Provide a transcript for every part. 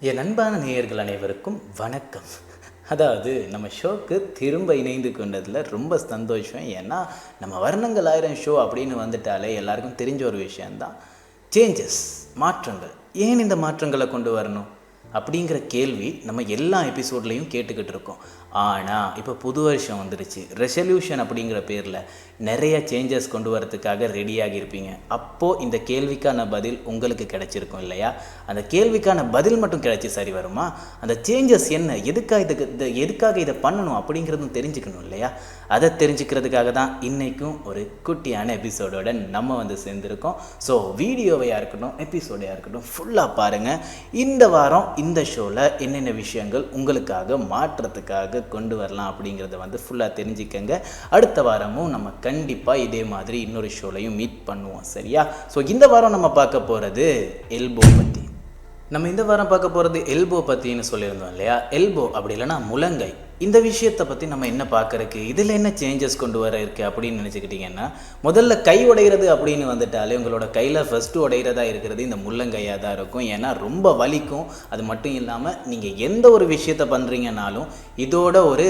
என் அன்பான நேயர்கள் அனைவருக்கும் வணக்கம். அதாவது நம்ம ஷோக்கு திரும்ப இணைந்து கொண்டதில் ரொம்ப சந்தோஷம். ஏன்னா நம்ம வர்ணங்கள் ஆயிரம் ஷோ அப்படின்னு வந்துட்டாலே எல்லாருக்கும் தெரிஞ்ச ஒரு விஷயந்தான் சேஞ்சஸ் மாற்றங்கள். ஏன் இந்த மாற்றங்களை கொண்டு வரணும்? அப்படிங்கிற கேள்வி நம்ம எல்லா எபிசோட்லேயும் கேட்டுக்கிட்டு இருக்கோம். ஆனால் இப்போ புது வருஷம் வந்துருச்சு. ரெசல்யூஷன் அப்படிங்கிற பேரில் நிறைய சேஞ்சஸ் கொண்டு வரதுக்காக ரெடியாகி இருப்பீங்க அப்போது இந்த கேள்விக்கான பதில் உங்களுக்கு கிடைச்சிருக்கும் இல்லையா? அந்த கேள்விக்கான பதில் மட்டும் கிடைச்சி சரி வருமா? அந்த சேஞ்சஸ் என்ன? எதுக்காக இதுக்கு இந்த எதுக்காக இதை பண்ணணும் அப்படிங்கிறதும் தெரிஞ்சுக்கணும் இல்லையா? அதை தெரிஞ்சுக்கிறதுக்காக தான் இன்றைக்கும் ஒரு குட்டியான எபிசோடோட நம்ம வந்து சேர்ந்துருக்கோம். ஸோ வீடியோவையாக இருக்கட்டும் எபிசோடையாக இருக்கட்டும் ஃபுல்லாக பாருங்கள் இந்த வாரம் இந்த ஷோவில் என்னென்ன விஷயங்கள் உங்களுக்காக மாற்றத்துக்காக கொண்டு வரலாம் அப்படிங்கிறத வந்து ஃபுல்லாக தெரிஞ்சுக்கங்க. அடுத்த வாரமும் நம்ம கண்டிப்பாக இதே மாதிரி இன்னொரு ஷோலையும் மீட் பண்ணுவோம் சரியா? ஸோ இந்த வாரம் நம்ம பார்க்க போகிறது எல்போ பற்றி நம்ம இந்த வாரம் பார்க்க போகிறது எல்போ பற்றின்னு சொல்லியிருந்தோம் இல்லையா? எல்போ அப்படி இல்லைன்னா முழங்கை. இந்த விஷயத்தை பற்றி நம்ம என்ன பார்க்கறக்கு இதில் என்ன சேஞ்சஸ் கொண்டு வர இருக்குது அப்படின்னு நினச்சிக்கிட்டிங்கன்னா முதல்ல கை உடைகிறது அப்படின்னு வந்துட்டாலே உங்களோட கையில் ஃபஸ்ட்டு உடையிறதா இருக்கிறது இந்த முள்ளங்கையாக தான் இருக்கும். ஏன்னா ரொம்ப வலிக்கும். அது மட்டும் இல்லாமல் நீங்கள் எந்த ஒரு விஷயத்தை பண்ணுறீங்கனாலும் இதோட ஒரு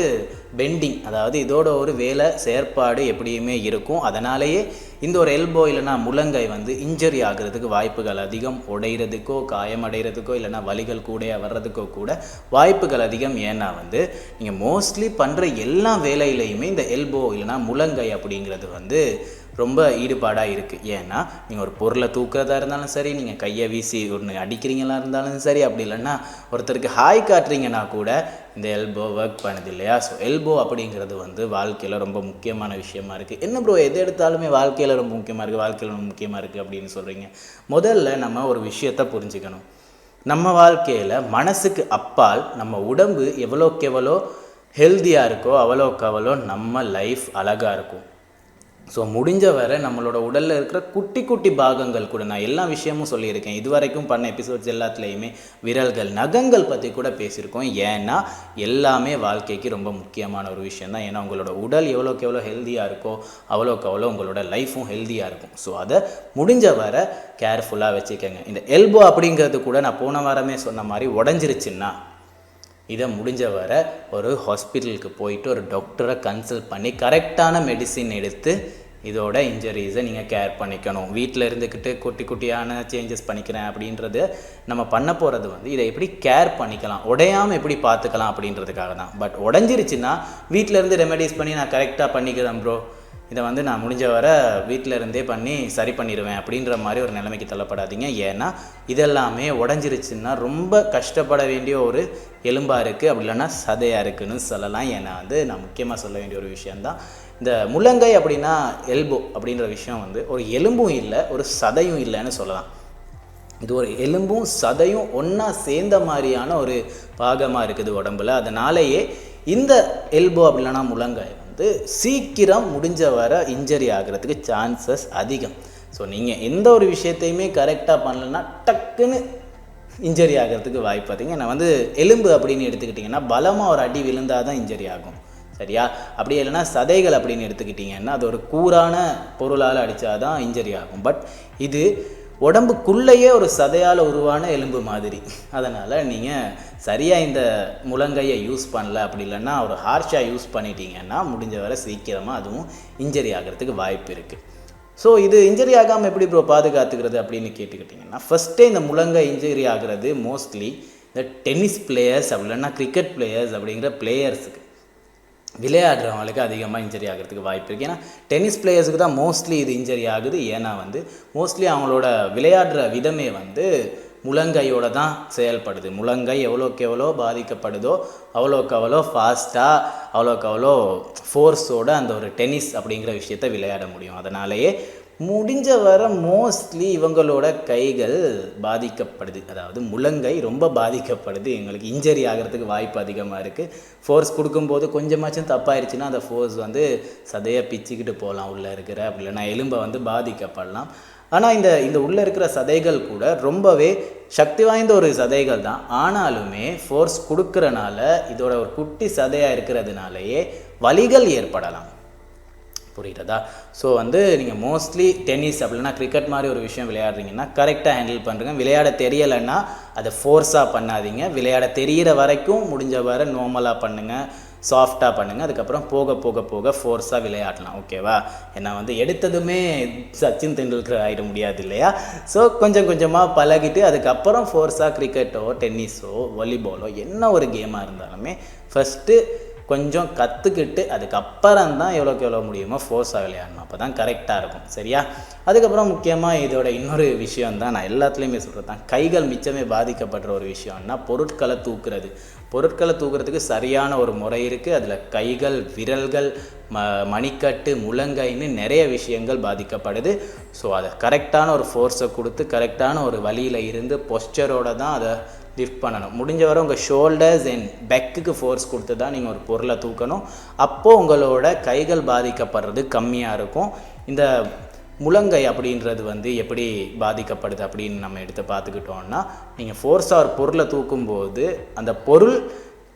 பெண்டிங் அதாவது இதோட ஒரு வேலை செயற்பாடு எப்படியுமே இருக்கும். அதனாலேயே இந்த ஒரு எல்போ இல்லைனா முழங்கை வந்து இன்ஜரி ஆகிறதுக்கு வாய்ப்புகள் அதிகம். உடையிறதுக்கோ காயம் அடைகிறதுக்கோ இல்லைனா வலிகள் கூட வர்றதுக்கோ கூட வாய்ப்புகள் அதிகம். ஏன்னா வந்து நீங்கள் மோஸ்ட்லி பண்ணுற எல்லா வேலையிலையுமே இந்த எல்போ இல்லைனா முழங்கை அப்படிங்கிறது வந்து ரொம்ப ஈடுபாடாக இருக்குது ஏன்னா நீங்கள் ஒரு பொருளை தூக்குறதா இருந்தாலும் சரி நீங்கள் கையை வீசி ஒன்று அடிக்கிறீங்களா இருந்தாலும் சரி அப்படி இல்லைன்னா ஒருத்தருக்கு ஹாய் காட்டுறீங்கன்னா கூட இந்த எல்போ ஒர்க் பண்ணுது இல்லையா? ஸோ எல்போ அப்படிங்கிறது வந்து வாழ்க்கையில் ரொம்ப முக்கியமான விஷயமா இருக்குது என்ன ப்ரோ எது எடுத்தாலுமே வாழ்க்கையில் ரொம்ப முக்கியமாக இருக்குது வாழ்க்கையில் ரொம்ப முக்கியமாக இருக்குது அப்படின்னு சொல்கிறீங்க முதல்ல நம்ம ஒரு விஷயத்தை புரிஞ்சுக்கணும். நம்ம வாழ்க்கையில் மனசுக்கு அப்பால் நம்ம உடம்பு எவ்வளோக்கெவ்வளோ ஹெல்த்தியாக இருக்கோ அவ்வளோக்கு அவ்வளோ நம்ம லைஃப் அழகாக இருக்கும். ஸோ முடிஞ்ச வரை நம்மளோட உடலில் இருக்கிற குட்டி குட்டி பாகங்கள் கூட நான் எல்லா விஷயமும் சொல்லியிருக்கேன். இது வரைக்கும் பண்ண எபிசோட்ஸ் எல்லாத்துலேயுமே விரல்கள் நகங்கள் பற்றி கூட பேசியிருக்கோம். ஏன்னா எல்லாமே வாழ்க்கைக்கு ரொம்ப முக்கியமான ஒரு விஷயம் தான். ஏன்னா உங்களோட உடல் எவ்வளோக்கு எவ்வளோ ஹெல்த்தியாக இருக்கோ அவ்வளோக்கு அவ்வளோ உங்களோட லைஃப்பும் ஹெல்த்தியாக இருக்கும். ஸோ அதை முடிஞ்ச வரை கேர்ஃபுல்லாக வச்சுக்கோங்க. இந்த எல்போ அப்படிங்கிறது கூட நான் போன வாரமே சொன்ன மாதிரி உடஞ்சிருச்சுன்னா இதை முடிஞ்ச வர ஒரு ஹாஸ்பிட்டலுக்கு போயிட்டு ஒரு டாக்டரை கன்சல்ட் பண்ணி கரெக்டான மெடிசின் எடுத்து இதோட இன்ஜுரிஸை நீங்கள் கேர் பண்ணிக்கணும். வீட்டில் இருந்துக்கிட்டு குட்டி குட்டியான சேஞ்சஸ் பண்ணிக்கிறேன் அப்படின்றது நம்ம பண்ண போகிறது வந்து இதை எப்படி கேர் பண்ணிக்கலாம் உடையாமல் எப்படி பார்த்துக்கலாம் அப்படின்றதுக்காக தான். பட் உடஞ்சிருச்சுன்னா வீட்டில் இருந்து ரெமெடிஸ் பண்ணி நான் கரெக்டாக பண்ணிக்கிறேன் ப்ரோ இதை வந்து நான் முடிஞ்ச வர வீட்டில் இருந்தே பண்ணி சரி பண்ணிடுவேன் அப்படின்ற மாதிரி ஒரு நிலைமைக்கு தள்ளப்படாதீங்க. ஏன்னா இதெல்லாமே உடஞ்சிருச்சுன்னா ரொம்ப கஷ்டப்பட வேண்டிய ஒரு எலும்பாக இருக்குது அப்படி இல்லைன்னா சதையாக இருக்குன்னு சொல்லலாம். ஏன்னா வந்து நான் முக்கியமாக சொல்ல வேண்டிய ஒரு விஷயந்தான் இந்த முள்ளங்கை அப்படின்னா எல்போ அப்படின்ற விஷயம் வந்து ஒரு எலும்பும் இல்லை ஒரு சதையும் இல்லைன்னு சொல்லலாம். இது ஒரு எலும்பும் சதையும் ஒன்றா சேர்ந்த மாதிரியான ஒரு பாகமாக இருக்குது உடம்புல. அதனாலேயே இந்த எல்போ அப்படி இல்லைன்னா முழங்காய் வந்து சீக்கிரம் முடிஞ்ச வர இன்ஜரி ஆகிறதுக்கு சான்சஸ் அதிகம். ஸோ நீங்கள் எந்த ஒரு விஷயத்தையுமே கரெக்டாக பண்ணலன்னா டக்குன்னு இன்ஜரி ஆகிறதுக்கு வாய்ப்பு பார்த்தீங்க நான் வந்து எலும்பு அப்படின்னு எடுத்துக்கிட்டிங்கன்னா பலமாக ஒரு அடி விழுந்தால் தான் இன்ஜரி ஆகும். சரியா? அப்படி இல்லைன்னா சதைகள் அப்படின்னு எடுத்துக்கிட்டிங்கன்னா அது ஒரு கூரான பொருளால் அடித்தாதான் இன்ஜரி ஆகும். பட் இது உடம்புக்குள்ளேயே ஒரு சதையால் உருவான எலும்பு மாதிரி. அதனால் நீங்கள் சரியாக இந்த முழங்கையை யூஸ் பண்ணல அப்படி இல்லைன்னா ஒரு ஹார்ஷாக யூஸ் பண்ணிட்டீங்கன்னா முடிஞ்ச வரை சீக்கிரமாக அதுவும் இன்ஜரி ஆகிறதுக்கு வாய்ப்பு இருக்குது ஸோ இது இன்ஜரி ஆகாமல் எப்படி ப்ரோ பாதுகாத்துக்கிறது அப்படின்னு கேட்டுக்கிட்டிங்கன்னா ஃபஸ்ட்டே இந்த முழங்கை இன்ஜரி ஆகிறது மோஸ்ட்லி இந்த டென்னிஸ் பிளேயர்ஸ் அப்படி இல்லைன்னா கிரிக்கெட் பிளேயர்ஸ் அப்படிங்கிற பிளேயர்ஸுக்கு விளையாடுறவங்களுக்கு அதிகமாக இன்ஜரி ஆகிறதுக்கு வாய்ப்பு இருக்குது ஏன்னா டென்னிஸ் பிளேயர்ஸுக்கு தான் மோஸ்ட்லி இது இன்ஜரி ஆகுது. ஏன்னா வந்து மோஸ்ட்லி அவங்களோட விளையாடுற விதமே வந்து முழங்கையோட தான் செயல்படுது. முழங்கை எவ்வளோக்கு எவ்வளோ பாதிக்கப்படுதோ அவ்வளோக்கு அவ்வளோ ஃபாஸ்ட்டாக அவ்வளோக்கு அவ்வளோ ஃபோர்ஸோட அந்த ஒரு டென்னிஸ் அப்படிங்கிற விஷயத்த விளையாட முடியும். அதனாலேயே முடிஞ்ச வர மோஸ்ட்லி இவங்களோட கைகள் பாதிக்கப்படுது. அதாவது முழங்கை ரொம்ப பாதிக்கப்படுது. எங்களுக்கு இன்ஜரி ஆகிறதுக்கு வாய்ப்பு அதிகமாக இருக்குது ஃபோர்ஸ் கொடுக்கும்போது கொஞ்சமாச்சும் தப்பாயிருச்சுன்னா அந்த ஃபோர்ஸ் வந்து சதையை பிச்சுக்கிட்டு போகலாம் உள்ளே இருக்கிற அப்படி இல்லைன்னா எலும்பை வந்து பாதிக்கப்படலாம். ஆனால் இந்த இந்த உள்ளே இருக்கிற சதைகள் கூட ரொம்பவே சக்தி வாய்ந்த ஒரு சதைகள் தான். ஆனாலுமே ஃபோர்ஸ் கொடுக்குறனால இதோட ஒரு குட்டி சதையாக இருக்கிறதுனாலயே வலிகள் ஏற்படலாம். புரியுறதா ஸோ வந்து நீங்கள் மோஸ்ட்லி டென்னிஸ் அப்படின்னா கிரிக்கெட் மாதிரி ஒரு விஷயம் விளையாடுறீங்கன்னா கரெக்டாக ஹேண்டில் பண்ணுறங்க விளையாட தெரியலைன்னா அதை ஃபோர்ஸாக பண்ணாதீங்க. விளையாட தெரிகிற வரைக்கும் முடிஞ்ச வரை நார்மலாக பண்ணுங்கள் சாஃப்டாக பண்ணுங்கள் அதுக்கப்புறம் போக போக போக ஃபோர்ஸாக விளையாடலாம். ஓகேவா ஏன்னா வந்து எடுத்ததுமே சச்சின் தெண்டுல்கர் ஆகிட முடியாது இல்லையா? ஸோ கொஞ்சம் கொஞ்சமாக பழகிட்டு அதுக்கப்புறம் ஃபோர்ஸாக கிரிக்கெட்டோ டென்னிஸோ வாலிபாலோ என்ன ஒரு கேமாக இருந்தாலுமே ஃபஸ்ட்டு கொஞ்சம் கற்றுக்கிட்டு அதுக்கப்புறம் தான் எவ்வளோக்கு எவ்வளோ முடியுமோ ஃபோர்ஸாக விளையாடணும். அப்போ தான் கரெக்டாக இருக்கும். சரியா? அதுக்கப்புறம் முக்கியமாக இதோட இன்னொரு விஷயம் தான் நான் எல்லாத்துலேயுமே சொல்கிறது தான். கைகள் மிச்சமே பாதிக்கப்படுற ஒரு விஷயம்னா பொருட்களை தூக்குறது. பொருட்களை தூக்குறதுக்கு சரியான ஒரு முறை இருக்குது அதில் கைகள் விரல்கள் ம மணிக்கட்டு முழங்கைன்னு நிறைய விஷயங்கள் பாதிக்கப்படுது. ஸோ அதை கரெக்டான ஒரு ஃபோர்ஸை கொடுத்து கரெக்டான ஒரு வழியில் இருந்து பொஸ்டரோடு தான் அதை லிஃப்ட் பண்ணணும். முடிஞ்ச வரை உங்கள் ஷோல்டர்ஸ் அண்ட் பெக்குக்கு ஃபோர்ஸ் கொடுத்து தான் நீங்கள் ஒரு பொருளை தூக்கணும். அப்போது உங்களோட கைகள் பாதிக்கப்படுறது கம்மியாக இருக்கும். இந்த முழங்கை அப்படின்றது வந்து எப்படி பாதிக்கப்படுது அப்படின்னு நம்ம எடுத்து பார்த்துக்கிட்டோம்னா நீங்கள் ஃபோர்ஸாக ஒரு பொருளை தூக்கும்போது அந்த பொருள்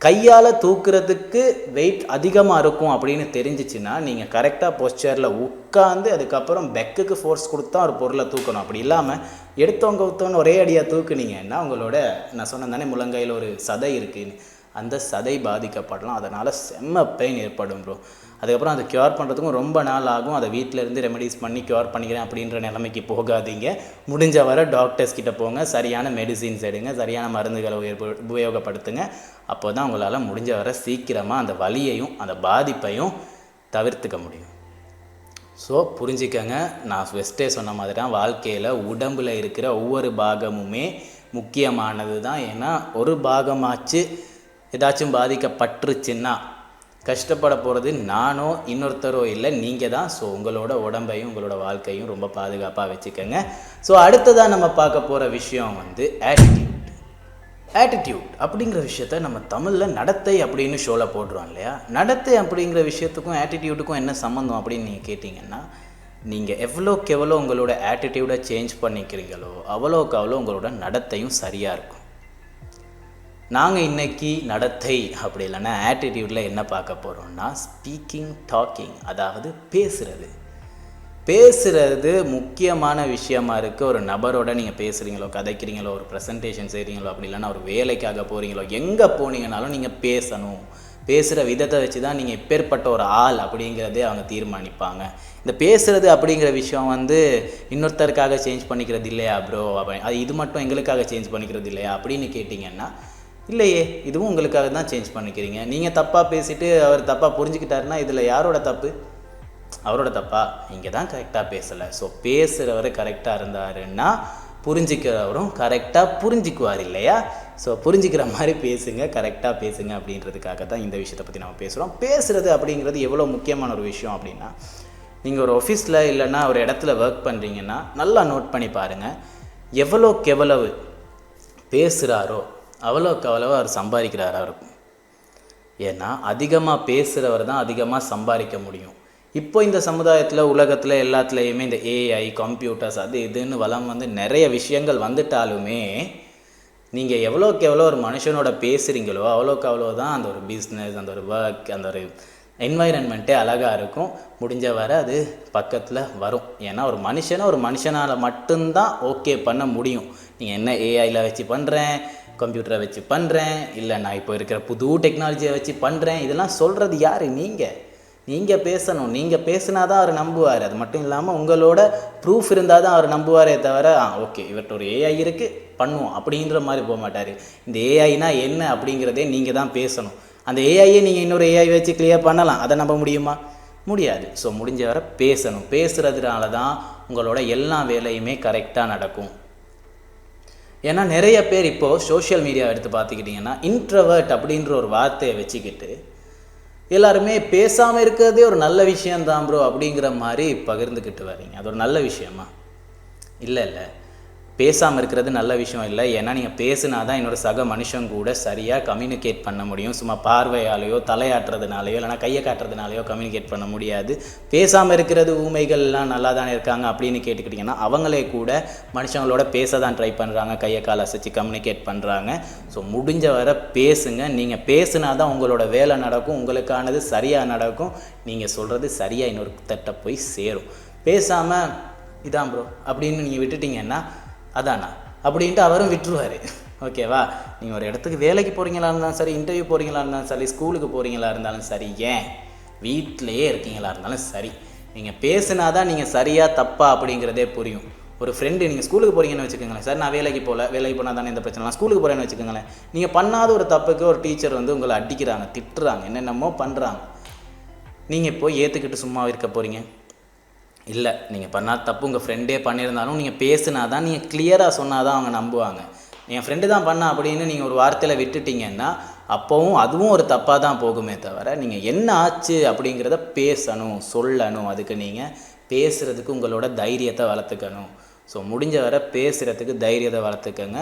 கையால் தூக்குறதுக்கு வெயிட் அதிகமாக இருக்கும் அப்படின்னு தெரிஞ்சிச்சுன்னா நீங்கள் கரெக்டாக பொஸ்டரில் உட்காந்து அதுக்கப்புறம் பெக்குக்கு ஃபோர்ஸ் கொடுத்தா ஒரு பொருளை தூக்கணும். அப்படி இல்லாமல் எடுத்தவங்க ஊத்தோன்னு ஒரே அடியாக தூக்குனீங்கன்னா உங்களோட நான் சொன்னேன் தானே முழங்கையில் ஒரு சதை இருக்குன்னு. அந்த சதை பாதிக்கப்படலாம். அதனால் செம்ம பெயின் ஏற்படும் ப்ரோ அதுக்கப்புறம் அதை க்யூர் பண்ணுறதுக்கும் ரொம்ப நாள் ஆகும். அதை வீட்டில் இருந்து ரெமெடிஸ் பண்ணி க்யூர் பண்ணிக்கிறேன் அப்படின்ற நிலைமைக்கு போகாதீங்க. முடிஞ்ச வரை டாக்டர்ஸ் கிட்ட போங்க. சரியான மெடிசின்ஸ் எடுங்க. சரியான மருந்துகளை உபயோக- உபயோகப்படுத்துங்க. அப்போ தான் உங்களால் முடிஞ்ச வரை சீக்கிரமாக அந்த வலியையும் அந்த பாதிப்பையும் தவிர்த்துக்க முடியும். ஸோ புரிஞ்சுக்கங்க. நான் ஃபஸ்ட்டே சொன்ன மாதிரி தான் வாழ்க்கையில் உடம்பில் இருக்கிற ஒவ்வொரு பாகமுமே முக்கியமானது தான் ஏன்னா ஒரு பாகமாச்சு ஏதாச்சும் பாதிக்கப்பட்டுருச்சுன்னா கஷ்டப்பட போகிறது நானோ இன்னொருத்தரோ இல்லை நீங்கள் தான். ஸோ உங்களோட உடம்பையும் உங்களோட வாழ்க்கையும் ரொம்ப பாதுகாப்பாக வச்சுக்கோங்க. ஸோ அடுத்ததாக நம்ம பார்க்க போகிற விஷயம் வந்து ஆட்டிடியூட் ஆட்டிடியூட் அப்படிங்கிற விஷயத்த நம்ம தமிழில் நடத்தை அப்படின்னு ஷோவில் போடுறோம் இல்லையா? நடத்தை அப்படிங்கிற விஷயத்துக்கும் ஆட்டிடியூட்டுக்கும் என்ன சம்மந்தம் அப்படின்னு நீங்கள் கேட்டிங்கன்னா நீங்கள் எவ்வளோக்கு எவ்வளோ உங்களோட ஆட்டிடியூடை சேஞ்ச் பண்ணிக்கிறீங்களோ அவ்வளோக்கு அவ்வளோ உங்களோட நடத்தையும் சரியாக இருக்கும். நாங்கள் இன்றைக்கி நடத்தை அப்படி இல்லைன்னா ஆட்டிடியூடில் என்ன பார்க்க போகிறோம்னா ஸ்பீக்கிங் டாக்கிங் அதாவது பேசுகிறது பேசுகிறது முக்கியமான விஷயமா இருக்குது ஒரு நபரோட நீங்கள் பேசுகிறீங்களோ கதைக்கிறீங்களோ ஒரு ப்ரெசன்டேஷன் செய்கிறீங்களோ அப்படி இல்லைன்னா ஒரு வேலைக்காக போகிறீங்களோ எங்கே போனீங்கனாலும் நீங்கள் பேசணும். பேசுகிற விதத்தை வச்சு தான் நீங்கள் இப்பேற்பட்ட ஒரு ஆள் அப்படிங்கிறதே அவங்க தீர்மானிப்பாங்க. இந்த பேசுகிறது அப்படிங்கிற விஷயம் வந்து இன்னொருத்தருக்காக சேஞ்ச் பண்ணிக்கிறது இல்லையா ப்ரோ அப்படி அது இது மட்டும் எங்களுக்காக சேஞ்ச் பண்ணிக்கிறது இல்லையா? அப்படின்னு கேட்டிங்கன்னா இல்லையே இதுவும் உங்களுக்காக தான் சேஞ்ச் பண்ணிக்கிறீங்க. நீங்கள் தப்பாக பேசிட்டு அவர் தப்பாக புரிஞ்சுக்கிட்டாருன்னா இதில் யாரோட தப்பு? அவரோட தப்பா? இங்கே தான் கரெக்டாக பேசலை. ஸோ பேசுகிறவர் கரெக்டாக இருந்தாருன்னா புரிஞ்சிக்கிறவரும் கரெக்டாக புரிஞ்சுக்குவார் இல்லையா? ஸோ புரிஞ்சுக்கிற மாதிரி பேசுங்க கரெக்டாக பேசுங்க அப்படின்றதுக்காக தான் இந்த விஷயத்தை பற்றி நம்ம பேசுகிறோம் பேசுகிறது அப்படிங்கிறது எவ்வளோ முக்கியமான ஒரு விஷயம் அப்படின்னா நீங்கள் ஒரு ஆஃபீஸில் இல்லைன்னா ஒரு இடத்துல ஒர்க் பண்ணுறீங்கன்னா நல்லா நோட் பண்ணி பாருங்கள் எவ்வளோக்கு எவ்வளவு பேசுகிறாரோ அவ்வளோக்கு அவ்வளவு அவர் சம்பாதிக்கிறாரா இருக்கும். ஏன்னா அதிகமாக பேசுகிறவர் தான் அதிகமாக சம்பாதிக்க முடியும். இப்போ இந்த சமுதாயத்தில் உலகத்தில் எல்லாத்துலேயுமே இந்த ஏஐ கம்ப்யூட்டர்ஸ் அது இதுன்னு வளம் வந்து நிறைய விஷயங்கள் வந்துட்டாலுமே நீங்கள் எவ்வளோக்கு எவ்வளோ ஒரு மனுஷனோட பேசுகிறீங்களோ அவ்வளோக்கு அவ்வளோ தான் அந்த ஒரு பிஸ்னஸ் அந்த ஒரு ஒர்க் அந்த ஒரு என்வைரன்மெண்ட்டே அழகாக இருக்கும். முடிஞ்ச வரை அது பக்கத்தில் வரும். ஏன்னா ஒரு மனுஷனை ஒரு மனுஷனால் மட்டும்தான் ஓகே பண்ண முடியும். நீங்கள் என்ன ஏஐயில் வச்சு பண்ணுறேன் கம்ப்யூட்டரை வச்சு பண்ணுறேன் இல்லை நான் இப்போ இருக்கிற புது டெக்னாலஜியை வச்சு பண்ணுறேன் இதெல்லாம் சொல்கிறது யார்? நீங்கள் நீங்கள் பேசணும். நீங்கள் பேசினா தான் அவர் நம்புவார். அது மட்டும் இல்லாமல் உங்களோட ப்ரூஃப் இருந்தால் தான் அவர் நம்புவாரே தவிர ஆ ஓகே இவர்கிட்ட ஒரு ஏஐ இருக்குது பண்ணுவோம். அப்படின்ற மாதிரி போக மாட்டார். இந்த ஏஐனா என்ன அப்படிங்கிறதே நீங்கள் தான் பேசணும். அந்த ஏஐயை நீங்கள் இன்னொரு ஏஐ வச்சு கிளியர் பண்ணலாம். அதை நம்ப முடியுமா? முடியாது. ஸோ முடிஞ்ச வரை பேசணும். பேசுகிறதுனால தான் உங்களோட எல்லா வேலையுமே கரெக்டாக நடக்கும். ஏன்னா நிறைய பேர் இப்போது சோஷியல் மீடியா எடுத்து பார்த்துக்கிட்டிங்கன்னா இன்ட்ரவர்ட் அப்படின்ற ஒரு வார்த்தையை வச்சுக்கிட்டு எல்லாருமே பேசாமல் இருக்கிறதே ஒரு நல்ல விஷயம்தான் ப்ரோ அப்படிங்கிற மாதிரி பகிர்ந்துக்கிட்டு வரீங்க அது ஒரு நல்ல விஷயமா? இல்லை இல்லை. பேசாமல் இருக்கிறது நல்ல விஷயம் இல்லை. ஏன்னா நீங்கள் பேசுனா தான் என்னோட சக மனுஷன் கூட சரியாக கம்யூனிகேட் பண்ண முடியும். சும்மா பார்வையாலேயோ தலையாட்டுறதுனாலையோ இல்லைனா கையை காட்டுறதுனாலையோ கம்யூனிகேட் பண்ண முடியாது. பேசாமல் இருக்கிறது ஊமைகள்லாம் நல்லா தானே இருக்காங்க அப்படின்னு கேட்டுக்கிட்டிங்கன்னா அவங்களே கூட மனுஷங்களோட பேச தான் ட்ரை பண்ணுறாங்க கையை கால் அசைச்சு கம்யூனிகேட் பண்ணுறாங்க ஸோ முடிஞ்ச வரை பேசுங்க. நீங்கள் பேசுனா தான் உங்களோட வேலை நடக்கும். உங்களுக்கானது சரியாக நடக்கும். நீங்கள் சொல்கிறது சரியாக இன்னொரு தட்டை போய் சேரும். பேசாமல் இதான் ப்ரோ அப்படின்னு நீங்கள் விட்டுட்டீங்கன்னா அதானா? அப்படின்ட்டு அவரும் விட்டுருவார். ஓகேவா? நீங்கள் ஒரு இடத்துக்கு வேலைக்கு போகிறீங்களா இருந்தாலும் சரி இன்டர்வியூ போகிறீங்களா இருந்தாலும் சரி ஸ்கூலுக்கு போகிறீங்களா இருந்தாலும் சரி ஏன்? வீட்டிலையே இருக்கீங்களா இருந்தாலும் சரி. நீங்கள் பேசுனா தான் நீங்கள் சரியாக தப்பா அப்படிங்கிறதே புரியும். ஒரு ஃப்ரெண்டு நீங்கள் ஸ்கூலுக்கு போகிறீங்கன்னு வச்சுக்கோங்களேன். சார் நான் வேலைக்கு போகல வேலைக்கு போனால் தானே இந்த பிரச்சனை? ஸ்கூலுக்கு போகிறேன்னு வச்சுக்கோங்களேன். நீங்கள் பண்ணாத ஒரு தப்புக்கு ஒரு டீச்சர் வந்து உங்களை அடிக்கிறாங்க திட்டுறாங்க என்னென்னமோ பண்ணுறாங்க நீங்கள் போய் ஏற்றுக்கிட்டு சும்மா இருக்க போகிறீங்க இல்லை நீங்கள் பண்ணால் தப்பு. உங்கள் ஃப்ரெண்டே பண்ணியிருந்தாலும் நீங்கள் பேசுனா தான் நீங்கள் கிளியராக சொன்னால் தான் அவங்க நம்புவாங்க. என் ஃப்ரெண்டு தான் பண்ணா அப்படின்னு நீங்கள் ஒரு வார்த்தையில் விட்டுட்டீங்கன்னா அப்போவும் அதுவும் ஒரு தப்பாக தான் போகுமே தவிர நீங்கள் என்ன ஆச்சு அப்படிங்கிறத பேசணும் சொல்லணும். அதுக்கு நீங்கள் பேசுகிறதுக்கு உங்களோட தைரியத்தை வளர்த்துக்கணும். ஸோ முடிஞ்ச வரை பேசுகிறதுக்கு தைரியத்தை வளர்த்துக்கங்க.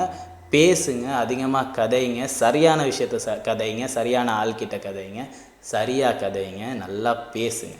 பேசுங்க அதிகமாக கதைங்க சரியான விஷயத்த ச கதைங்க சரியான ஆள்கிட்ட கதைங்க சரியாக கதைங்க நல்லா பேசுங்க.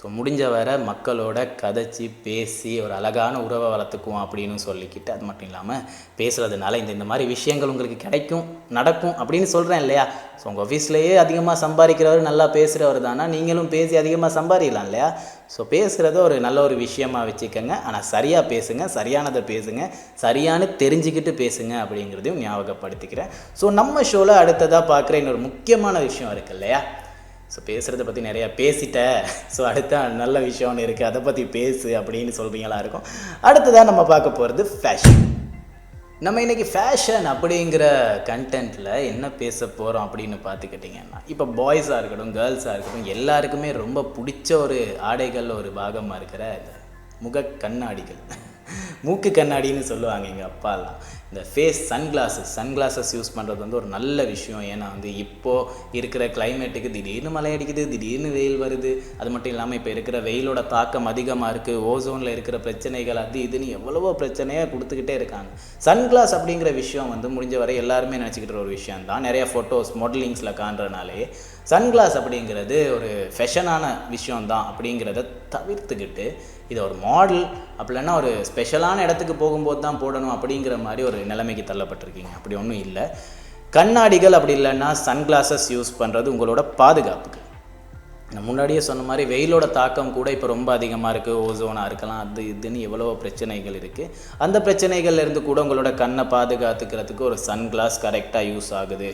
ஸோ முடிஞ்ச வரை மக்களோட கதைச்சி பேசி ஒரு அழகான உறவை வளர்த்துக்குவோம் அப்படின்னு சொல்லிக்கிட்டு அது மட்டும் இல்லாமல் பேசுகிறதுனால இந்த இந்த மாதிரி விஷயங்கள் உங்களுக்கு கிடைக்கும் நடக்கும் அப்படின்னு சொல்கிறேன் இல்லையா? ஸோ உங்கள் ஆஃபீஸ்லேயே அதிகமாக சம்பாதிக்கிறவர் நல்லா பேசுகிறவர் தானா? நீங்களும் பேசி அதிகமாக சம்பாதிக்கலாம் இல்லையா? ஸோ பேசுகிறத ஒரு நல்ல ஒரு விஷயமாக வச்சுக்கோங்க. ஆனால் சரியாக பேசுங்க சரியானதை பேசுங்க சரியானு தெரிஞ்சுக்கிட்டு பேசுங்க அப்படிங்கிறதையும் ஞாபகப்படுத்திக்கிறேன். ஸோ நம்ம ஷோவில் அடுத்ததாக பார்க்குற இன்னொரு முக்கியமான விஷயம் இருக்கு இல்லையா? ஸோ பேசுகிறத பற்றி நிறையா பேசிட்ட. ஸோ அடுத்த நல்ல விஷயம் ஒன்று இருக்குது அதை பற்றி பேசு அப்படின்னு சொல்கிறீங்களா இருக்கும். அடுத்ததாக நம்ம பார்க்க போகிறது ஃபேஷன் நம்ம இன்றைக்கி ஃபேஷன் அப்படிங்கிற கண்டென்ட்டில் என்ன பேச போகிறோம் அப்படின்னு பார்த்துக்கிட்டிங்கன்னா இப்போ பாய்ஸாக இருக்கட்டும் கேர்ள்ஸாக இருக்கட்டும் எல்லாருக்குமே ரொம்ப பிடிச்ச ஒரு ஆடைகளில் ஒரு பாகமாக இருக்கிற முக கண்ணாடிகள் மூக்கு கண்ணாடின்னு சொல்லுவாங்க எங்கள் அப்பாலாம். இந்த ஃபேஸ் சன்கிளாஸஸ் சன்கிளாஸஸ் யூஸ் பண்ணுறது வந்து ஒரு நல்ல விஷயம். ஏன்னா வந்து இப்போது இருக்கிற கிளைமேட்டுக்கு திடீர்னு மழை அடிக்குது திடீர்னு வெயில் வருது. அது மட்டும் இல்லாமல் இப்போ இருக்கிற வெயிலோட தாக்கம் அதிகமாக இருக்குது ஓசோனில் இருக்கிற பிரச்சனைகள் அது இதுன்னு எவ்வளவோ பிரச்சனையாக கொடுத்துக்கிட்டே இருக்காங்க. சன்கிளாஸ் அப்படிங்கிற விஷயம் வந்து முடிஞ்ச வரை எல்லாருமே நினச்சிக்கிட்டு ஒரு விஷயம் தான் நிறைய ஃபோட்டோஸ் மாடலிங்ஸில் காண்றனாலே சன்கிளாஸ் அப்படிங்கிறது ஒரு ஃபெஷனான விஷயம்தான் அப்படிங்கிறத தவிர்த்துக்கிட்டு இதை ஒரு மாடல் அப்படின்னா ஒரு ஸ்பெஷலான இடத்துக்கு போகும்போது தான் போடணும் அப்படிங்கிற மாதிரி ஒரு நிலைமைக்கு தள்ளப்பட்டிருக்கீங்க. அப்படி ஒன்றும் இல்லை. கண்ணாடிகள் அப்படி இல்லைன்னா சன்கிளாஸஸ் யூஸ் பண்ணுறது உங்களோட பாதுகாப்புக்கு. நான் முன்னாடியே சொன்ன மாதிரி வெயிலோட தாக்கம் கூட இப்போ ரொம்ப அதிகமாக இருக்குது ஓசோனாக இருக்கலாம் அது இதுன்னு எவ்வளவோ பிரச்சனைகள் இருக்குது அந்த பிரச்சனைகள்லேருந்து கூட உங்களோட கண்ணை பாதுகாத்துக்கிறதுக்கு ஒரு சன்கிளாஸ் கரெக்டாக யூஸ் ஆகுது.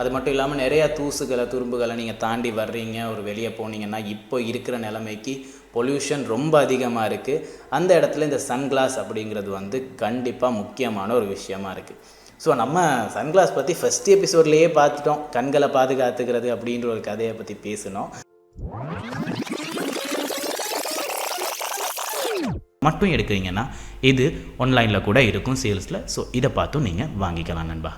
அது மட்டும் இல்லாமல் நிறையா தூசுகளை துரும்புகளை நீங்கள் தாண்டி வர்றீங்க ஒரு வெளியே போனீங்கன்னா இப்போ இருக்கிற நிலைமைக்கு பொல்யூஷன் ரொம்ப அதிகமாக இருக்குது அந்த இடத்துல இந்த சன்கிளாஸ் அப்படிங்கிறது வந்து கண்டிப்பாக முக்கியமான ஒரு விஷயமா இருக்குது ஸோ நம்ம சன்கிளாஸ் பற்றி ஃபஸ்ட் எபிசோட்லேயே பார்த்துட்டோம். கண்களை பாதுகாத்துக்கிறது அப்படின்ற ஒரு கதையை பற்றி பேசினோம். மட்டும் எடுக்கிறீங்கன்னா இது ஆன்லைனில் கூட இருக்கும் சேல்ஸில் ஸோ இதை பார்த்தும் நீங்கள் வாங்கிக்கலாம் நண்பா.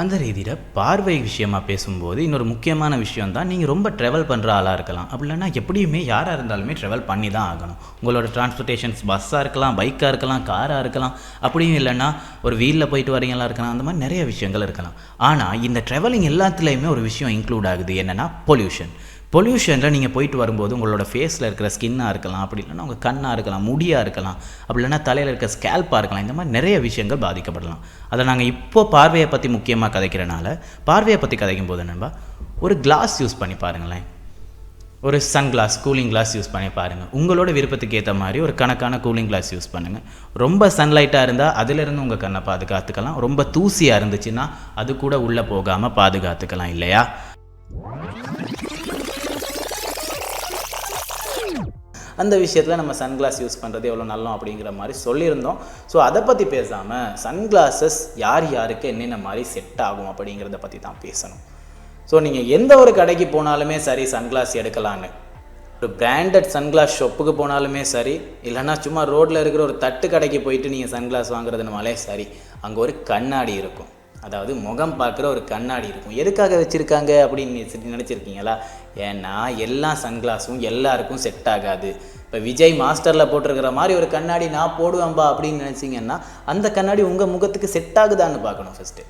அந்த ரீதியில் பார்வை விஷயமாக பேசும்போது இன்னொரு முக்கியமான விஷயம் தான் நீங்கள் ரொம்ப ட்ராவல் பண்ணுற ஆளாக இருக்கலாம். அப்படி இல்லைன்னா எப்படியுமே யாராக இருந்தாலுமே ட்ராவல் பண்ணி தான் ஆகணும். உங்களோட டிரான்ஸ்போர்ட்டேஷன்ஸ் பஸ்ஸாக இருக்கலாம் பைக்காக இருக்கலாம் காராக இருக்கலாம். அப்படியும் இல்லைன்னா ஒரு வீலில் போயிட்டு வரீங்களா இருக்கலாம் அந்த மாதிரி நிறைய விஷயங்கள் இருக்கலாம். ஆனால் இந்த ட்ராவலிங் எல்லாத்துலேயுமே ஒரு விஷயம் இன்க்ளூட் ஆகுது. என்னென்னா பொல்யூஷன் பொல்யூஷனில் நீங்கள் போயிட்டு வரும்போது உங்களோட ஃபேஸில் இருக்கிற ஸ்கின்னாக இருக்கலாம் அப்படி இல்லைன்னா உங்கள் கண்ணாக இருக்கலாம் முடியாக இருக்கலாம் அப்படி இல்லைன்னா தலையில் இருக்க ஸ்கேல்பாக இருக்கலாம் இந்த மாதிரி நிறைய விஷயங்கள் பாதிக்கப்படலாம். அதை நாங்கள் இப்போ பார்வையை பற்றி முக்கியமாக கதைக்கிறனால பார்வையை பற்றி கதைக்கும் போது என்னன்பா ஒரு கிளாஸ் யூஸ் பண்ணி பாருங்களேன். ஒரு sun glass cooling glass use பண்ணி பாருங்கள் உங்களோட விருப்பத்துக்கு ஏற்ற மாதிரி ஒரு கணக்கான கூலிங் கிளாஸ் யூஸ் பண்ணுங்கள் ரொம்ப சன்லைட்டாக இருந்தால் அதிலிருந்து உங்கள் கண்ணை பாதுகாத்துக்கலாம். ரொம்ப தூசியாக இருந்துச்சுன்னா அது கூட உள்ளே போகாமல் பாதுகாத்துக்கலாம் இல்லையா? அந்த விஷயத்தில் நம்ம சன்கிளாஸ் யூஸ் பண்ணுறது எவ்வளோ நல்லோம் அப்படிங்கிற மாதிரி சொல்லியிருந்தோம். ஸோ அதை பற்றி பேசாமல் சன்கிளாஸஸ் யார் யாருக்கு என்னென்ன மாதிரி செட் ஆகும் அப்படிங்கிறத பற்றி தான் பேசணும். ஸோ நீங்கள் எந்த ஒரு கடைக்கு போனாலுமே சரி சன்கிளாஸ் எடுக்கலான்னு ஒரு பிராண்டட் சன்கிளாஸ் ஷாப்புக்கு போனாலுமே சரி இல்லைன்னா சும்மா ரோட்டில் இருக்கிற ஒரு தட்டு கடைக்கு போயிட்டு நீங்கள் சன்கிளாஸ் வாங்குறதுனாலே சரி அங்கே ஒரு கண்ணாடி இருக்கும். அதாவது முகம் பார்க்குற ஒரு கண்ணாடி இருக்கும். எதுக்காக வச்சுருக்காங்க அப்படின்னு நினச்சிருக்கீங்களா? ஏன்னா எல்லா சன்கிளாஸும் எல்லாருக்கும் செட் ஆகாது. இப்போ விஜய் மாஸ்டரில் போட்டிருக்கிற மாதிரி ஒரு கண்ணாடி நான் போடுவேன்பா அப்படின்னு நினச்சிங்கன்னா அந்த கண்ணாடி உங்கள் முகத்துக்கு செட் ஆகுதான்னு பார்க்கணும் ஃபஸ்ட்டு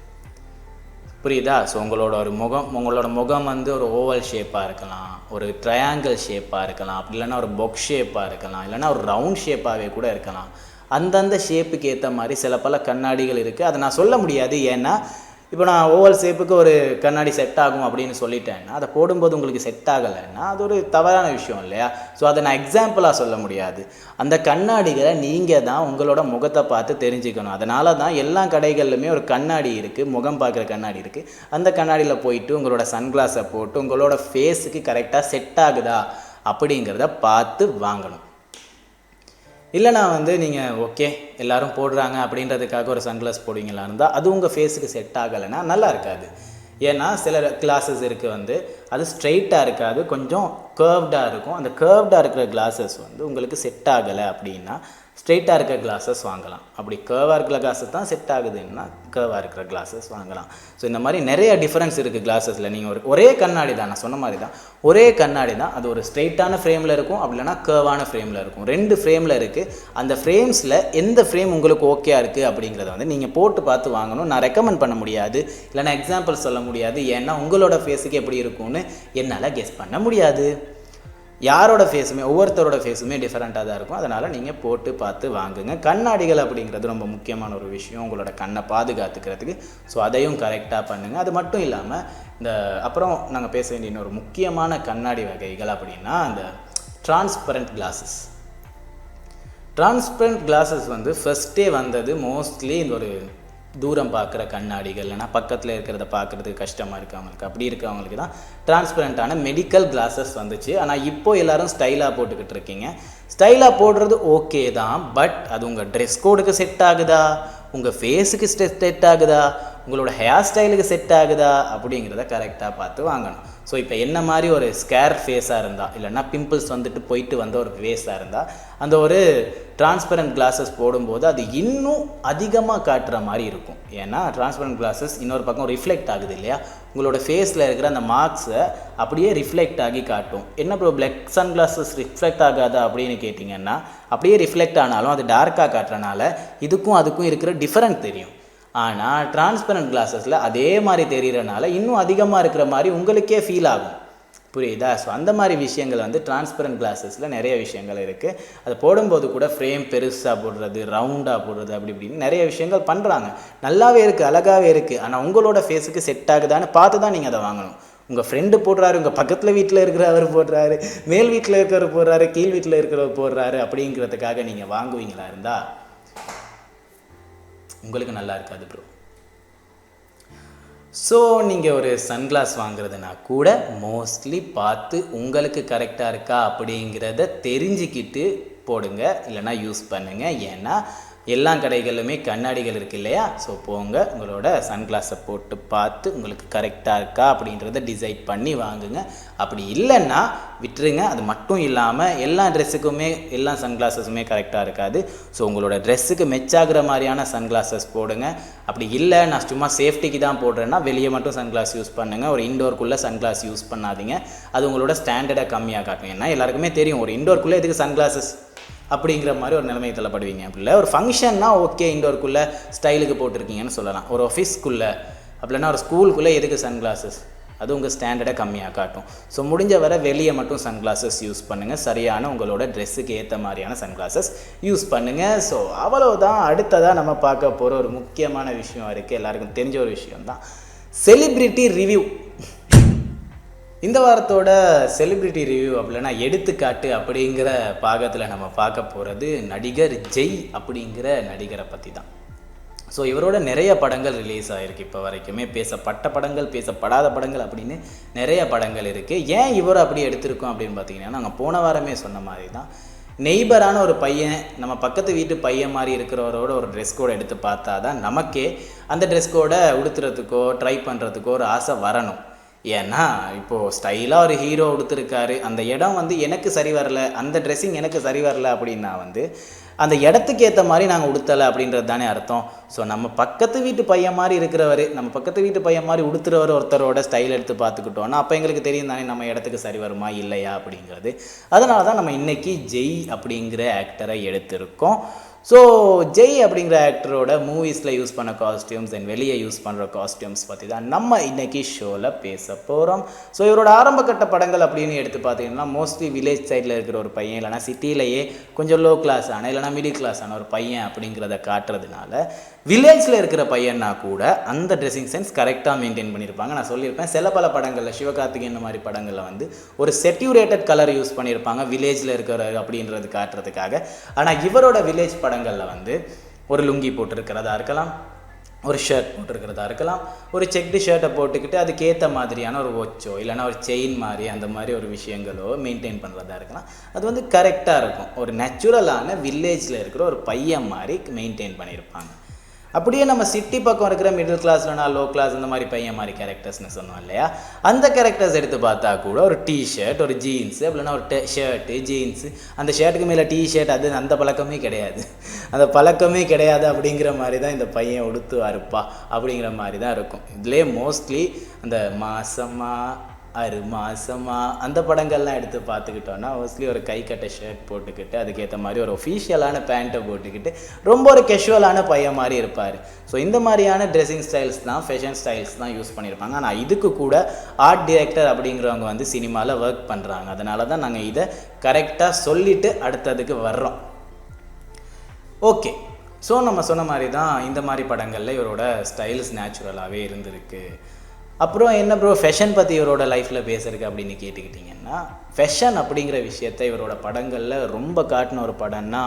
புரியுதா? ஸோ உங்களோட ஒரு முகம் உங்களோட முகம் வந்து ஒரு ஓவல் ஷேப்பாக இருக்கலாம் ஒரு ட்ரையாங்கிள் ஷேப்பாக இருக்கலாம் அப்படி இல்லைன்னா ஒரு பொக் ஷேப்பாக இருக்கலாம் இல்லைன்னா ஒரு ரவுண்ட் ஷேப்பாகவே கூட இருக்கலாம். அந்தந்த ஷேப்புக்கு ஏற்ற மாதிரி சில பல கண்ணாடிகள் இருக்குது அதை நான் சொல்ல முடியாது. ஏன்னா இப்போ நான் ஓவல் ஷேப்புக்கு ஒரு கண்ணாடி செட் ஆகும் அப்படின்னு சொல்லிட்டேன்னா அதை போடும்போது உங்களுக்கு செட் ஆகலைன்னா அது ஒரு தவறான விஷயம் இல்லையா? ஸோ அதை நான் எக்ஸாம்பிளாக சொல்ல முடியாது. அந்த கண்ணாடிகளை நீங்கள் தான் உங்களோட முகத்தை பார்த்து தெரிஞ்சுக்கணும். அதனால தான் எல்லா கடைகள்லையுமே ஒரு கண்ணாடி இருக்குது முகம் பார்க்குற கண்ணாடி இருக்குது அந்த கண்ணாடியில் போயிட்டு உங்களோட சன்கிளாஸை போட்டு உங்களோட ஃபேஸுக்கு கரெக்டாக செட் ஆகுதா அப்படிங்கிறத பார்த்து வாங்கணும். இல்லைனா வந்து நீங்கள் ஓகே எல்லாரும் போடுறாங்க அப்படின்றதுக்காக ஒரு சன்கிளாஸ் போடுவீங்களா இருந்தால் அது உங்கள் ஃபேஸுக்கு செட் ஆகலைன்னா நல்லா இருக்காது. ஏன்னா சில கிளாஸஸ் இருக்குது வந்து அது ஸ்ட்ரெயிட்டாக இருக்காது கொஞ்சம் கேர்வ்டாக இருக்கும். அந்த கேர்வ்டாக இருக்கிற கிளாஸஸ் வந்து உங்களுக்கு செட் ஆகலை அப்படின்னா ஸ்ட்ரைட்டாக இருக்கிற கிளாஸஸ் வாங்கலாம். அப்படி கேர்வாக இருக்கிற கிளாஸஸ் தான் செட் ஆகுதுன்னா கேர்வாக இருக்கிற கிளாஸஸ் வாங்கலாம். ஸோ இந்த மாதிரி நிறைய டிஃப்ரென்ஸ் இருக்குது கிளாஸஸில் நீங்கள் ஒரு ஒரே கண்ணாடி தான் நான் சொன்ன மாதிரி தான். ஒரே கண்ணாடி தான் அது ஒரு ஸ்ட்ரெயிட்டான ஃப்ரேமில் இருக்கும் அப்படி இல்லைனா கேர்வான ஃப்ரேமில் இருக்கும். ரெண்டு ஃப்ரேமில் இருக்குது அந்த ஃப்ரேம்ஸில் எந்த ஃப்ரேம் உங்களுக்கு ஓகேயா இருக்குது அப்படிங்கிறத வந்து நீங்கள் போட்டு பார்த்து வாங்கணும். நான் ரெக்கமெண்ட் பண்ண முடியாது. இல்லைனா எக்ஸாம்பிள் சொல்ல முடியாது. ஏன்னா உங்களோட ஃபேஸுக்கு எப்படி இருக்கும்னு என்னால் கெஸ் பண்ண முடியாது. யாரோட ஃபேஸுமே ஒவ்வொருத்தரோட ஃபேஸுமே டிஃப்ரெண்ட்டாக தான் இருக்கும். அதனால் நீங்கள் போட்டு பார்த்து வாங்குங்க. கண்ணாடிகள் அப்படிங்கிறது ரொம்ப முக்கியமான ஒரு விஷயம். உங்களோட கண்ணை பாதுகாத்துக்கிறதுக்கு. ஸோ அதையும் கரெக்டாக பண்ணுங்கள் அது மட்டும் இல்லாமல் இந்த அப்புறம் நாங்கள் பேச வேண்டிய இன்னொரு முக்கியமான கண்ணாடி வகைகள் அப்படின்னா அந்த டிரான்ஸ்பரண்ட் கிளாஸஸ் டிரான்ஸ்பரண்ட் கிளாஸஸ் வந்து ஃபஸ்ட்டே வந்தது மோஸ்ட்லி இந்த ஒரு தூரம் பார்க்குற கண்ணாடிகள் இல்லைனா பக்கத்தில் இருக்கிறத பார்க்குறதுக்கு கஷ்டமாக இருக்கவங்களுக்கு அப்படி இருக்கவங்களுக்கு தான் டிரான்ஸ்பரண்ட்டான மெடிக்கல் கிளாஸஸ் வந்துச்சு. ஆனால் இப்போ எல்லாரும் ஸ்டைலாக போட்டுக்கிட்டு இருக்கீங்க. ஸ்டைலாக போடுறது ஓகே தான் பட் அது உங்கள் ட்ரெஸ் கோடுக்கு செட் ஆகுதா? உங்கள் ஃபேஸுக்கு செட் ஆகுதா? உங்களோட ஹேர் ஸ்டைலுக்கு செட் ஆகுதா அப்படிங்கிறத கரெக்டாக பார்த்து வாங்கணும். ஸோ இப்போ என்ன மாதிரி ஒரு ஸ்கேர் ஃபேஸாக இருந்தால் இல்லைன்னா பிம்பிள்ஸ் வந்துட்டு போயிட்டு வந்த ஒரு ஃபேஸாக இருந்தால் அந்த ஒரு டிரான்ஸ்பரண்ட் கிளாஸஸ் போடும்போது அது இன்னும் அதிகமாக காட்டுற மாதிரி இருக்கும். ஏன்னா டிரான்ஸ்பரண்ட் கிளாஸஸ் இன்னொரு பக்கம் ரிஃப்ளெக்ட் ஆகுது இல்லையா? உங்களோட ஃபேஸில் இருக்கிற அந்த மார்க்ஸை அப்படியே ரிஃப்ளெக்ட் ஆகி காட்டும். என்ன bro black sun glasses reflect ஆகாதா அப்படின்னு கேட்டிங்கன்னா அப்படியே ரிஃப்ளெக்ட் ஆனாலும் அது டார்க்காக காட்டுறனால இதுக்கும் அதுக்கும் இருக்கிற டிஃப்ரெண்ட் தெரியும். ஆனால் டிரான்ஸ்பரண்ட் கிளாஸஸில் அதே மாதிரி தெரிகிறனால இன்னும் அதிகமாக இருக்கிற மாதிரி உங்களுக்கே ஃபீல் ஆகும். புரியுதா? ஸோ அந்த மாதிரி விஷயங்கள் வந்து டிரான்ஸ்பரண்ட் கிளாஸஸில் நிறைய விஷயங்கள் இருக்குது அது போடும்போது கூட ஃப்ரேம் பெருசாக போடுறது ரவுண்டாக போடுறது அப்படி இப்படின்னு நிறைய விஷயங்கள் பண்ணுறாங்க நல்லாவே இருக்குது அழகாகவே இருக்குது ஆனால் உங்களோட ஃபேஸுக்கு செட் ஆகுதான்னு பார்த்து தான் நீங்கள் அதை வாங்கணும். உங்கள் ஃப்ரெண்டு போடுறாரு உங்கள் பக்கத்தில் வீட்டில் இருக்கிறவர் போடுறாரு மேல் வீட்டில் இருக்கிறவர் போடுறாரு கீழ் வீட்டில் இருக்கிறவர் போடுறாரு அப்படிங்கிறதுக்காக நீங்கள் வாங்குவீங்களா இருந்தால் உங்களுக்கு நல்லா இருக்காது ப்ரோ ஸோ நீங்கள் ஒரு சன்கிளாஸ் வாங்குறதுனா கூட மோஸ்ட்லி பார்த்து உங்களுக்கு கரெக்டாக இருக்கா அப்படிங்கிறத தெரிஞ்சுக்கிட்டு போடுங்க இல்லைனா யூஸ் பண்ணுங்கள் ஏன்னா எல்லா கடைகளிலுமே கண்ணாடிகள் இருக்குது இல்லையா? ஸோ போங்க. உங்களோட சன்கிளாஸை போட்டு பார்த்து உங்களுக்கு கரெக்டாக இருக்கா அப்படின்றத டிசைட் பண்ணி வாங்குங்க. அப்படி இல்லைன்னா விட்டுருங்க. அது மட்டும் இல்லாமல் எல்லா ட்ரெஸ்ஸுக்குமே எல்லா சன்கிளாஸஸுமே கரெக்டாக இருக்காது. ஸோ உங்களோட ட்ரெஸ்ஸுக்கு மெச்சாகிற மாதிரியான சன்கிளாஸஸ் போடுங்க. அப்படி இல்லை நான் சும்மா சேஃப்டிக்கு தான் போடுறேன்னா வெளியே மட்டும் சன்கிளாஸ் யூஸ் பண்ணுங்கள் ஒரு இண்டோருக்குள்ளே சன்கிளாஸ் யூஸ் பண்ணாதீங்க. அது உங்களோட ஸ்டாண்டர்டை கம்மியாக காட்டும். ஏன்னா எல்லாருக்குமே தெரியும் ஒரு இண்டோருக்குள்ளே எதுக்கு சன்கிளாஸஸ் அப்படிங்கிற மாதிரி ஒரு நிலைமை தள்ளப்படுவீங்க. அப்படில்ல ஒரு ஃபங்க்ஷன்னா ஓகே இண்டோருக்குள்ளே ஸ்டைலுக்கு போட்டிருக்கீங்கன்னு சொல்லலாம். ஒரு ஆஃபீஸ்க்குள்ளே அப்படின்னா ஒரு ஸ்கூலுக்குள்ளே எதுக்கு சன்கிளாஸஸ் அது உங்கள் ஸ்டாண்டர்டை கம்மியாக காட்டும். ஸோ முடிஞ்ச வரை வெளியே மட்டும் சன்கிளாஸஸ் யூஸ் பண்ணுங்கள் சரியான உங்களோட ட்ரெஸ்ஸுக்கு ஏற்ற மாதிரியான சன்கிளாஸஸ் யூஸ் பண்ணுங்கள் ஸோ அவ்வளோதான் அடுத்ததாக நம்ம பார்க்க போகிற ஒரு முக்கியமான விஷயம் இருக்குது எல்லாருக்கும் தெரிஞ்ச ஒரு விஷயம் தான் செலிப்ரிட்டி ரிவ்யூ இந்த வாரத்தோட செலிப்ரிட்டி ரிவ்யூ அப்படின்னா எடுத்துக்காட்டு அப்படிங்கிற பாகத்தில் நம்ம பார்க்க போகிறது நடிகர் ஜெய் அப்படிங்கிற நடிகரை பற்றி தான் ஸோ இவரோட நிறைய படங்கள் ரிலீஸ் ஆகிருக்கு இப்போ வரைக்குமே. பேசப்பட்ட படங்கள் பேசப்படாத படங்கள் அப்படின்னு நிறைய படங்கள் இருக்குது ஏன் இவர் அப்படி எடுத்திருக்கோம் அப்படின்னு பார்த்தீங்கன்னா நாங்கள் போன வாரமே சொன்ன மாதிரி தான் நெய்பரான ஒரு பையன் நம்ம பக்கத்து வீட்டு பையன் மாதிரி இருக்கிறவரோட ஒரு ட்ரெஸ் கோடை எடுத்து பார்த்தா தான் நமக்கே அந்த ட்ரெஸ் கோடை உடுத்துறதுக்கோ ட்ரை பண்ணுறதுக்கோ ஒரு ஆசை வரணும். ஏன்னா இப்போது ஸ்டைலாக ஒரு ஹீரோ கொடுத்துருக்காரு அந்த இடம் வந்து எனக்கு சரி வரல அந்த ட்ரெஸ்ஸிங் எனக்கு சரி வரல அப்படின்னா வந்து அந்த இடத்துக்கு ஏற்ற மாதிரி நாங்கள் உடுத்தலை அப்படின்றது தானே அர்த்தம். ஸோ நம்ம பக்கத்து வீட்டு பையன் மாதிரி இருக்கிறவர் நம்ம பக்கத்து வீட்டு பையன் மாதிரி உடுத்துறவர் ஒருத்தரோட ஸ்டைல் எடுத்து பார்த்துக்கிட்டோன்னா அப்போ எங்களுக்கு தெரியும் தானே நம்ம இடத்துக்கு சரி வருமா இல்லையா அப்படிங்கிறது. அதனால தான் நம்ம இன்றைக்கி ஜெய் அப்படிங்கிற ஆக்டரை எடுத்திருக்கோம். ஸோ ஜெய் அப்படிங்கிற ஆக்டரோட மூவிஸில் யூஸ் பண்ண காஸ்டியூம்ஸ் அண்ட் வெளியே யூஸ் பண்ணுற காஸ்டியூம்ஸ் பற்றி தான் நம்ம இன்றைக்கி ஷோவில் பேச போகிறோம் ஸோ இவரோட ஆரம்பகட்ட படங்கள் அப்படின்னு எடுத்து பார்த்தீங்கன்னா மோஸ்ட்லி வில்லேஜ் சைடில் இருக்கிற ஒரு பையன் இல்லைனா சிட்டிலேயே கொஞ்சம் லோ கிளாஸ் ஆன இல்லைனா மிடில் கிளாஸ் ஆன ஒரு பையன் அப்படிங்கிறத காட்டுறதுனால வில்லேஜில் இருக்கிற பையன்னா கூட அந்த ட்ரெஸ்ஸிங் சென்ஸ் கரெக்டாக மெயின்டைன் பண்ணியிருப்பாங்க நான் சொல்லியிருப்பேன். சில பல படங்களில் சிவகார்த்திகேயன் இந்த மாதிரி படங்களில் வந்து ஒரு செட்யூரேட்டட் கலர் யூஸ் பண்ணியிருப்பாங்க வில்லேஜில் இருக்கிற அப்படின்றது காட்டுறதுக்காக. ஆனால் இவரோட வில்லேஜ் படங்களில் வந்து ஒரு லுங்கி போட்டிருக்கிறதா இருக்கலாம் ஒரு ஷர்ட் போட்டிருக்கிறதா இருக்கலாம் ஒரு செக்டு ஷர்ட்டை போட்டுக்கிட்டு அதுக்கேற்ற மாதிரியான ஒரு ஒச்சோ இல்லைனா ஒரு செயின் மாதிரி அந்த மாதிரி ஒரு விஷயங்களோ மெயின்டைன் பண்ணுறதா இருக்கலாம். அது வந்து கரெக்டாக இருக்கும். ஒரு நேச்சுரலான வில்லேஜில் இருக்கிற ஒரு பையன் மாதிரி மெயின்டைன் பண்ணியிருப்பாங்க அப்படியே நம்ம சிட்டி பக்கம் இருக்கிற மிடில் கிளாஸ்லனா லோ கிளாஸ் இந்த மாதிரி பையன் மாதிரி கேரக்டர்ஸ்னு சொன்னோம் இல்லையா? அந்த கேரக்டர்ஸ் எடுத்து பார்த்தா கூட ஒரு டிஷர்ட் ஒரு ஜீன்ஸு அப்படின்னா ஒரு டே ஷர்ட்டு ஜீன்ஸு அந்த ஷர்ட்டுக்கு மேலே டிஷர்ட் அது அந்த பழக்கமே கிடையாது. அந்த பழக்கமே கிடையாது அப்படிங்கிற மாதிரி தான் இந்த பையன் உடுத்துவாருப்பா அப்படிங்கிற மாதிரி தான் இருக்கும். இதுலேயே மோஸ்ட்லி அந்த மாசமாக ஆறு மாசமா அந்த படங்கள்லாம் எடுத்து பார்த்துக்கிட்டோன்னா மோஸ்ட்லி ஒரு கை கட்ட ஷர்ட் போட்டுக்கிட்டு அதுக்கேற்ற மாதிரி ஒரு ஒஃபிஷியலான பேண்ட்டை போட்டுக்கிட்டு ரொம்ப ஒரு கெஷுவலான பையன் மாதிரி இருப்பார். ஸோ இந்த மாதிரியான ட்ரெஸ்ஸிங் ஸ்டைல்ஸ் தான் ஃபேஷன் ஸ்டைல்ஸ் தான் யூஸ் பண்ணியிருப்பாங்க. ஆனால் இதுக்கு கூட ஆர்ட் டிரெக்டர் அப்படிங்கிறவங்க வந்து சினிமாவில் ஒர்க் பண்ணுறாங்க அதனால தான் நாங்கள் இதை கரெக்டாக சொல்லிவிட்டு அடுத்ததுக்கு வர்றோம். ஓகே ஸோ நம்ம சொன்ன மாதிரி தான் இந்த மாதிரி படங்களில் இவரோட ஸ்டைல்ஸ் நேச்சுரலாகவே இருந்திருக்கு. அப்புறம் என்ன ப்ரோ ஃபேஷன் பற்றி இவரோட லைஃப்பில் பேசுறதுக்கு அப்படின்னு கேட்டுக்கிட்டிங்கன்னா ஃபேஷன் அப்படிங்கிற விஷயத்த இவரோட படங்களில் ரொம்ப காட்டின ஒரு படம்னா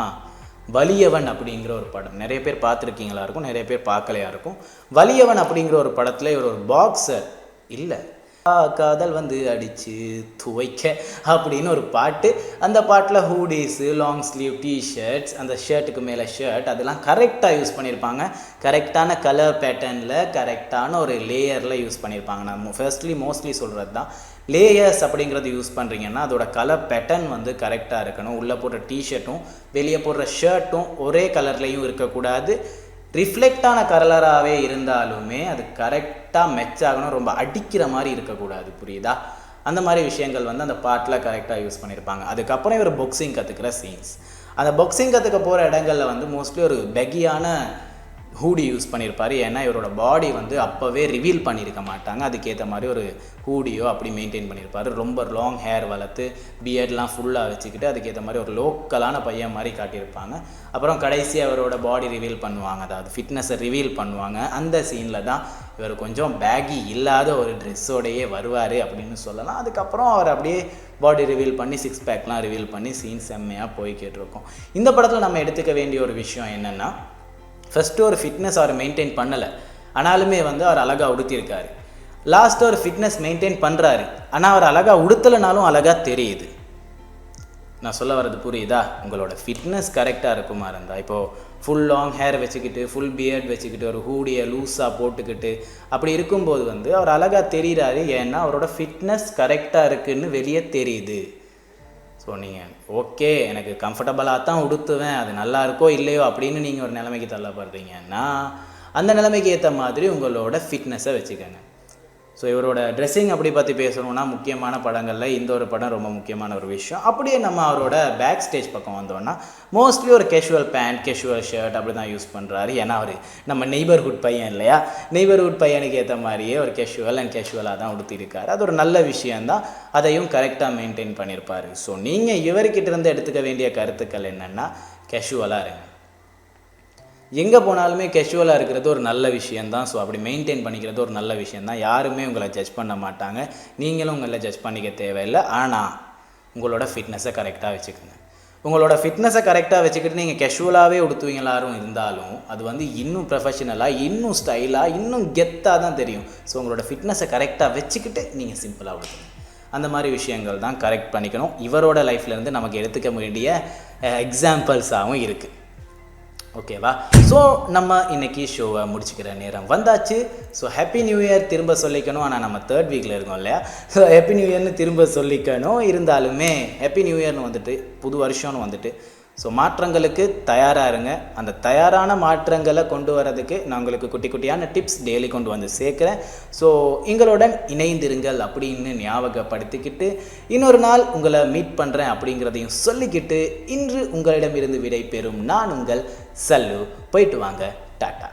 வலியவன் அப்படிங்கிற ஒரு படம். நிறைய பேர் பார்த்துருக்கீங்களா? இருக்கும். நிறைய பேர் பார்க்கலையா? இருக்கும். வலியவன் அப்படிங்கிற ஒரு படத்தில் இவர் ஒரு பாக்ஸர் இல்லை. காதல் வந்து அடிச்சு துவைக்க அப்படின்னு ஒரு பாட்டு. அந்த பாட்டில் ஹூடிஸு லாங் ஸ்லீவ் டிஷர்ட்ஸ் அந்த ஷர்ட்டுக்கு மேலே ஷர்ட் அதெல்லாம் கரெக்டாக யூஸ் பண்ணியிருப்பாங்க கரெக்டான கலர் பேட்டர்னில் கரெக்டான ஒரு லேயரில் யூஸ் பண்ணியிருப்பாங்க நான் ஃபர்ஸ்ட்லி மோஸ்ட்லி சொல்கிறது தான் லேயர்ஸ் அப்படிங்கிறது யூஸ் பண்ணுறீங்கன்னா அதோட கலர் பேட்டர்ன் வந்து கரெக்டாக இருக்கணும். உள்ளே போடுற டிஷர்ட்டும் வெளியே போடுற ஷர்ட்டும் ஒரே கலர்லேயும் இருக்கக்கூடாது. ரிஃப்ளெக்டான கலராகவே இருந்தாலுமே அது கரெக்டாக மெச் ஆகணும். ரொம்ப அடிக்கிற மாதிரி இருக்கக்கூடாது. புரியுதா? அந்த மாதிரி விஷயங்கள் வந்து அந்த பாட்டில் கரெக்டாக யூஸ் பண்ணியிருப்பாங்க அதுக்கப்புறம் இவர் பொக்சிங் கற்றுக்கிற சீன்ஸ் அந்த பொக்சிங் கற்றுக்க போகிற இடங்களில் வந்து மோஸ்ட்லி ஒரு பெகியான ஹூடி யூஸ் பண்ணியிருப்பார் ஏன்னா இவரோட பாடி வந்து அப்போவே ரிவீல் பண்ணியிருக்க மாட்டாங்க. அதுக்கேற்ற மாதிரி ஒரு ஹூடியோ அப்படி மெயின்டைன் பண்ணியிருப்பார் ரொம்ப லாங் ஹேர் வளர்த்து பியர்ட்லாம் ஃபுல்லாக வச்சுக்கிட்டு அதுக்கேற்ற மாதிரி ஒரு லோக்கலான பையன் மாதிரி காட்டியிருப்பாங்க. அப்புறம் கடைசி அவரோட பாடி ரிவீல் பண்ணுவாங்க. அதாவது ஃபிட்னஸை ரிவீல் பண்ணுவாங்க. அந்த சீனில் தான் இவர் கொஞ்சம் பேகி இல்லாத ஒரு ட்ரெஸ்ஸோடையே வருவார் அப்படின்னு சொல்லலாம். அதுக்கப்புறம் அவர் அப்படியே பாடி ரிவீல் பண்ணி சிக்ஸ் பேக்லாம் ரிவீல் பண்ணி சீன் செம்மையாக போய்கிட்டு இருக்கோம். இந்த படத்தில் நம்ம எடுத்துக்க வேண்டிய ஒரு விஷயம் என்னென்னா ஃபஸ்ட்டு ஒரு ஃபிட்னஸ் அவர் மெயின்டைன் பண்ணலை. ஆனாலுமே வந்து அவர் அழகாக உடுத்தியிருக்காரு. லாஸ்ட்டு ஒரு ஃபிட்னஸ் மெயின்டைன் பண்ணுறாரு ஆனால் அவர் அழகாக உடுத்தலைனாலும் அழகாக தெரியுது. நான் சொல்ல வர்றது புரியுதா? உங்களோட ஃபிட்னஸ் கரெக்டாக இருக்குமா இருந்தால் இப்போது ஃபுல் லாங் ஹேர் வச்சுக்கிட்டு ஃபுல் பியர்ட் வச்சுக்கிட்டு ஒரு ஹூடியை லூஸாக போட்டுக்கிட்டு அப்படி இருக்கும்போது வந்து அவர் அழகாக தெரிகிறாரு ஏன்னா அவரோட ஃபிட்னஸ் கரெக்டாக இருக்குதுன்னு வெளியே தெரியுது. ஸோ நீங்கள் ஓகே எனக்கு கம்ஃபர்டபுளாக தான் உடுத்துவேன். அது நல்லா இருக்கோ இல்லையோ? அப்படின்னு நீங்கள் ஒரு நிலைமைக்கு தள்ளப்படுறீங்கன்னா அந்த நிலைமைக்கு ஏற்ற மாதிரி உங்களோட ஃபிட்னஸை வச்சுக்கோங்க. ஸோ இவரோட ட்ரெஸ்ஸிங் அப்படி பற்றி பேசணும்னா முக்கியமான படங்களில் இந்த ஒரு படம் ரொம்ப முக்கியமான ஒரு விஷயம். அப்படியே நம்ம அவரோட பேக் ஸ்டேஜ் பக்கம் வந்தோம்னா மோஸ்ட்லி ஒரு கேஷுவல் பேண்ட் கேஷுவல் ஷர்ட் அப்படி தான் யூஸ் பண்ணுறாரு ஏன்னா அவர் நம்ம நெய்பர்ஹுட் பையன் இல்லையா? நெய்பர்ஹுட் பையனுக்கு ஏற்ற மாதிரியே ஒரு கேஷுவல் அண்ட் கேஷுவலாக தான் உடுத்திருக்காரு அது ஒரு நல்ல விஷயந்தான் அதையும் கரெக்டாக மெயின்டைன் பண்ணியிருப்பாரு. ஸோ நீங்கள் இவர்கிட்ட இருந்து எடுத்துக்க வேண்டிய கருத்துக்கள் என்னென்னா கேஷுவலாக இருங்க. எங்கே போனாலுமே கேஷுவலாக இருக்கிறது ஒரு நல்ல விஷயந்தான் ஸோ அப்படி மெயின்டைன் பண்ணிக்கிறது ஒரு நல்ல விஷயந்தான் யாருமே உங்களை ஜட்ஜ் பண்ண மாட்டாங்க. நீங்களும் உங்களை ஜட்ஜ் பண்ணிக்க தேவையில்லை. ஆனால் உங்களோட ஃபிட்னஸை கரெக்டாக வச்சுக்கோங்க. உங்களோட ஃபிட்னஸை கரெக்டாக வச்சுக்கிட்டு நீங்கள் கேஷுவலாகவே உடுத்துவீங்களாரும் இருந்தாலும் அது வந்து இன்னும் ப்ரொஃபஷனலாக இன்னும் ஸ்டைலாக இன்னும் கெத்தாக தான் தெரியும். ஸோ உங்களோட ஃபிட்னஸை கரெக்டாக வச்சுக்கிட்டு நீங்கள் சிம்பிளாக உடுத்துங்க. அந்த மாதிரி விஷயங்கள் தான் கரெக்ட் பண்ணிக்கணும். இவரோட லைஃப்லேருந்து நமக்கு எடுத்துக்க வேண்டிய eh, எக்ஸாம்பிள்ஸாகவும் இருக்குது ஓகேவா? ஸோ நம்ம இன்னைக்கு ஷோவை முடிச்சுக்கிற நேரம் வந்தாச்சு. ஸோ ஹாப்பி நியூ இயர் திரும்ப சொல்லிக்கணும். ஆனால் நம்ம தேர்ட் வீக்கில் இருக்கோம் இல்லையா? ஸோ ஹாப்பி நியூ இயர்னு திரும்ப சொல்லிக்கணும். இருந்தாலுமே ஹாப்பி நியூ இயர்னு வந்துட்டு புது வருஷம்னு வந்துட்டு. ஸோ மாற்றங்களுக்கு தயாராக இருங்க. அந்த தயாரான மாற்றங்களை கொண்டு வரதுக்கு நான் உங்களுக்கு குட்டி குட்டியான டிப்ஸ் டெய்லி கொண்டு வந்து சேர்க்குறேன். ஸோ எங்களுடன் இணைந்திருங்கள் அப்படின்னு ஞாபகப்படுத்திக்கிட்டு இன்னொரு நாள் உங்களை மீட் பண்ணுறேன் அப்படிங்கிறதையும் சொல்லிக்கிட்டு இன்று உங்களிடமிருந்து விடை பெறும் நான் உங்கள் சல்லு போயிட்டு வாங்க டாட்டா.